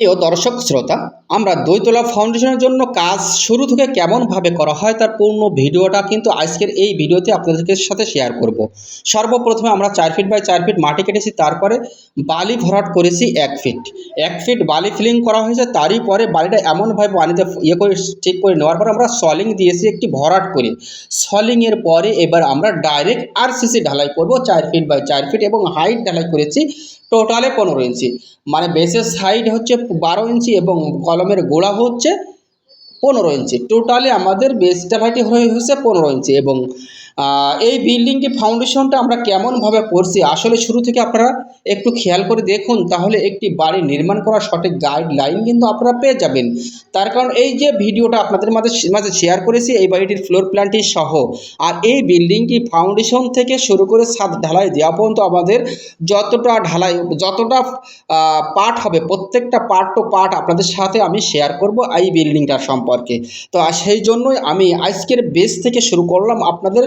প্রিয় দর্শক, শ্রোতা, আমরা দইতলা ফাউন্ডেশনের জন্য কাজ শুরু থেকে কেমনভাবে করা হয় তার পূর্ণ ভিডিওটা কিন্তু আজকের এই ভিডিওতে আপনাদেরকে সাথে শেয়ার করব। সর্বপ্রথমে আমরা চার ফিট বাই চার ফিট মাটি কেটেছি, তারপরে বালি ভরাট করেছি এক ফিট এক ফিট বালি ফিলিং করা হয়েছে, তারই পরে বালিটা এমনভাবে পানিতে ইয়ে করে ঠিক করে নেওয়ার পর আমরা সলিং দিয়েছি একটি ভরাট করে। সলিংয়ের পরে এবার আমরা ডাইরেক্ট আরসিসি ঢালাই করব, চার ফিট বাই চার ফিট এবং হাইট ঢালাই করেছি টোটালে পনেরো ইঞ্চি। মানে বেসের সাইড হচ্ছে বারো ইঞ্চি এবং কলমের গোড়া হচ্ছে পনেরো ইঞ্চি। টোটালি আমাদের বেসটা ভাইটি হয়ে হচ্ছে পনেরো ইঞ্চি এবং এই বিল্ডিংটি ফাউন্ডেশনটা আমরা কেমনভাবে করছি? আসলে শুরু থেকে আপনারা একটু খেয়াল করে দেখুন, তাহলে একটি বাড়ি নির্মাণ করার সঠিক গাইডলাইন কিন্তু আপনারা পেয়ে যাবেন। তার কারণ এই যে ভিডিওটা আপনাদের মাঝে মাঝে শেয়ার করেছি, এই বাড়িটির ফ্লোর প্ল্যানটি সহ। আর এই বিল্ডিংটি ফাউন্ডেশন থেকে শুরু করে ছাদ ঢালাই দেওয়া পর্যন্ত আমাদের যতটা ঢালাই, যতটা পার্ট হবে, প্রত্যেকটা পার্ট টু পার্ট আপনাদের সাথে আমি শেয়ার করব এই বিল্ডিংটার সম্পর্কে। তো সেই জন্যই আমি আজকের বেস থেকে শুরু করলাম আপনাদের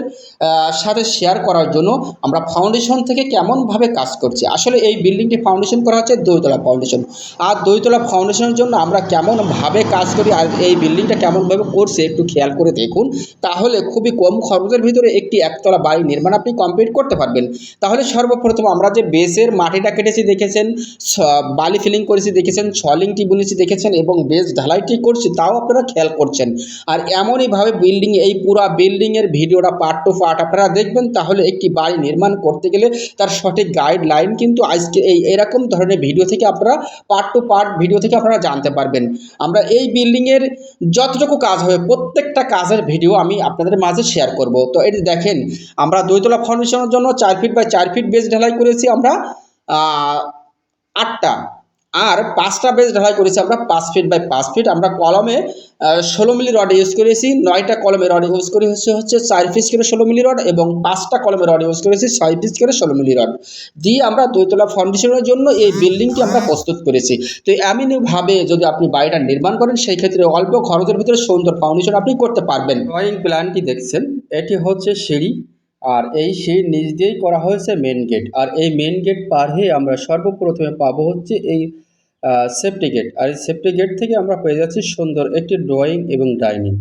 সাথে শেয়ার করার জন্য আমরা ফাউন্ডেশন থেকে কেমনভাবে কাজ করছি। আসলে এই বিল্ডিংটি ফাউন্ডেশন করা হচ্ছে দইতলা ফাউন্ডেশন আর দইতলা ফাউন্ডেশনের জন্য আমরা কেমনভাবে কাজ করি আর এই বিল্ডিংটা কেমনভাবে করছে একটু খেয়াল করে দেখুন। তাহলে খুবই কম খরচের ভিতরে একটি একতলা বাড়ি নির্মাণ আপনি কমপ্লিট করতে পারবেন। তাহলে সর্বপ্রথম আমরা যে বেসের মাটিটা কেটেছি দেখেছেন বালি ফিলিং করেছি দেখেছেন সলিংটি বুনেছি দেখেছেন এবং বেস ঢালাইটি করছি, তাও আপনারা খেয়াল করছেন। আর এমনইভাবে বিল্ডিং এই পুরা বিল্ডিংয়ের ভিডিওটা পার্ট টু পার্ট আপনারা দেখবেন তাহলে একটি বাড়ি নির্মাণ করতে গেলে তার সঠিক গাইডলাইন কিন্তু আজকে এই এরকম ধরনের ভিডিও থেকে আপনারা পার্ট টু পার্ট ভিডিও থেকে আপনারা জানতে পারবেন। আমরা এই বিল্ডিংয়ের যতটুকু কাজ হবে, প্রত্যেকটা কাজের ভিডিও আমি আপনাদের মাঝে শেয়ার করব। তো এটি দেখেন, আমরা দুইতলা ফাউন্ডেশনের জন্য চার ফিট বাই চার ফিট বেস ঢালাই করেছি আমরা আটটা। আর পাঁচটা বেজ ঢালাই করেছি আমরা, পাঁচ ফিট বাই পাঁচ ফিট আমরা কলমে ষোলো মিলি রড ইউজ করেছি, নয়টা কলমে রড ইউজ করে হচ্ছে হচ্ছে চার পিস করে ষোলো মিলি রড এবং পাঁচটা কলমে রড ইউজ করেছি, ছয় পিস করে ষোলো মিলি রড দিয়ে আমরা দুইতলা ফাউন্ডেশনের জন্য এই বিল্ডিংটি আমরা প্রস্তুত করেছি। তো এমনইভাবে যদি আপনি বাড়িটা নির্মাণ করেন, সেই ক্ষেত্রে অল্প খরচের ভিতরে সুন্দর ফাউন্ডেশন আপনি করতে পারবেন। ড্রয়িং প্ল্যানটি দেখছেন, এটি হচ্ছে সিঁড়ি। আর এই সিঁড়ির নিচ দিয়েই করা হয়েছে মেন গেট আর এই মেন গেট পার হয়ে আমরা সর্বপ্রথমে পাবো হচ্ছে এই সেফটি গেট আর এই সেফটি গেট থেকে আমরা পেয়ে যাচ্ছি সুন্দর একটি ড্রয়িং এবং ডাইনিং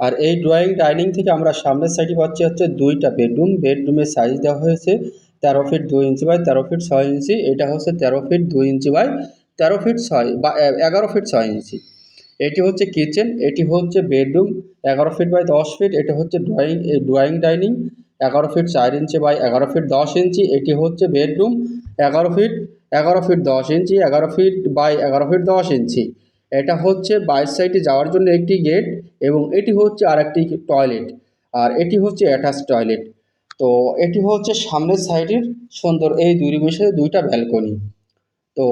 আর এই ড্রয়িং ডাইনিং থেকে আমরা সামনের সাইডে পাচ্ছি হচ্ছে দুইটা বেডরুম বেডরুমের সাইজ দেওয়া হয়েছে তেরো ফিট দুই ইঞ্চি বাই তেরো ফিট ছয় ইঞ্চি এটা হচ্ছে তেরো ফিট দুই ইঞ্চি বাই তেরো ফিট ছয় বা এগারো ফিট ছয় ইঞ্চি এটি হচ্ছে কিচেন এটি হচ্ছে বেডরুম এগারো ফিট বাই দশ ফিট এটা হচ্ছে ড্রয়িং ড্রয়িং ডাইনিং এগারো ফিট চার ইঞ্চি বাই এগারো ফিট দশ ইঞ্চি, এটি হচ্ছে বেডরুম এগারো ফিট এগারো ফিট দশ ইঞ্চি, এগারো ফিট বাই এগারো ফিট দশ ইঞ্চি। এটা হচ্ছে বাইশ সাইডে যাওয়ার জন্য একটি গেট এবং এটি হচ্ছে আর একটি টয়লেট আর এটি হচ্ছে অ্যাটাচ টয়লেট তো এটি হচ্ছে সামনের সাইডের সুন্দর, এই দুই মিশে দুইটা ব্যালকনি তো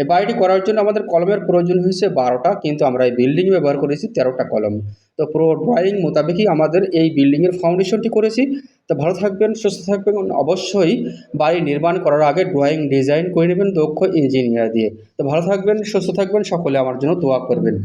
এই বাড়িটি করার জন্য আমাদের কলমের প্রয়োজন হয়েছে বারোটা, কিন্তু আমরা এই বিল্ডিং ব্যবহার করেছি তেরোটা কলম। তো পুরো ড্রয়িং মোতাবেকই আমাদের এই বিল্ডিংয়ের ফাউন্ডেশনটি করেছি। তো ভালো থাকবেন, সুস্থ থাকবেন, অবশ্যই বাড়ি নির্মাণ করার আগে ড্রয়িং ডিজাইন করে নেবেন দক্ষ ইঞ্জিনিয়ার দিয়ে। তো ভালো থাকবেন, সুস্থ থাকবেন, সকলে আমার জন্য দোয়া করবেন।